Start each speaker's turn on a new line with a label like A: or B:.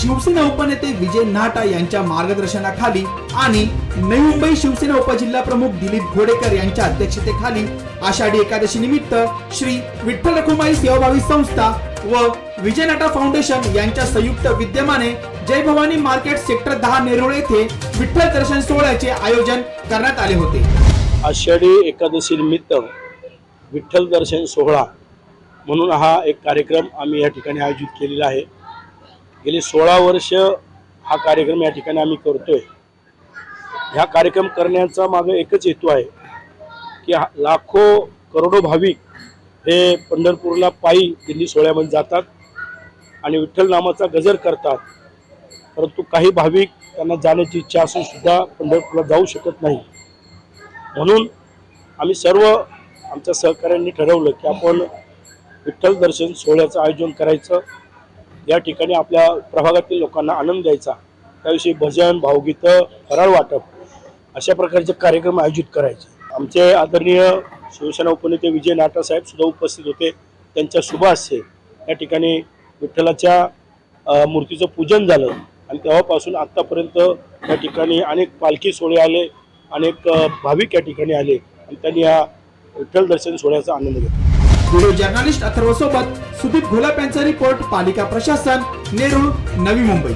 A: शिवसेना उपनेते विजय नाटा यांच्या मार्गदर्शनाखाली आणि नवी मुंबई शिवसेना उपजिल्हा प्रमुख दिलीप घोडेकर यांच्या अध्यक्षतेखाली आषाढी एकादशी निमित्त श्री विठ्ठल रखुमाई सेवाभावी संस्था व विजय नाटा फाउंडेशन यांच्या संयुक्त विद्यमाने जय भवानी मार्केट सेक्टर दहा नेरुळ येथे विठ्ठल दर्शन सोहळ्याचे आयोजन करण्यात आले होते.
B: आषाढी एकादशी निमित्त विठ्ठल दर्शन सोहळा म्हणून हा एक कार्यक्रम आम्ही या ठिकाणी आयोजित केलेला आहे. गेली सोळा वर्ष हा कार्यक्रम या ठिकाणी आम्ही करतोय. ह्या कार्यक्रम करण्याचा मागं एकच हेतू आहे की लाखो करोडो भाविक हे पंढरपूरला पायी दिल्ली सोहळ्यामध्ये जातात आणि विठ्ठल नामाचा गजर करतात. परंतु काही भाविक त्यांना जाण्याची इच्छा असून सुद्धा पंढरपूरला जाऊ शकत नाही. म्हणून आम्ही सर्व आमच्या सहकाऱ्यांनी ठरवलं की आपण विठ्ठल दर्शन सोहळ्याचं आयोजन करायचं. या ठिकाणी आपल्या प्रभागातील लोकांना आनंद द्यायचा. त्याविषयी भजन भावगीतं फराळ वाटप अशा प्रकारचे कार्यक्रम आयोजित करायचे. आमचे आदरणीय शिवसेना उपनेते विजय नाटा साहेब सुद्धा उपस्थित होते. त्यांच्या शुभाशे या ठिकाणी विठ्ठलाच्या मूर्तीचं पूजन झालं. आणि तेव्हापासून आत्तापर्यंत या ठिकाणी अनेक पालखी सोहळे आले अनेक भाविक या ठिकाणी आले. आणि त्यांनी या विठ्ठल दर्शन सोहळ्याचा आनंद घेतला.
A: व्हिडिओ जर्नलिस्ट अथर्व सोबत सुदीप घोलाप यांचा रिपोर्ट पालिका प्रशासन नेरूळ नवी मुंबई.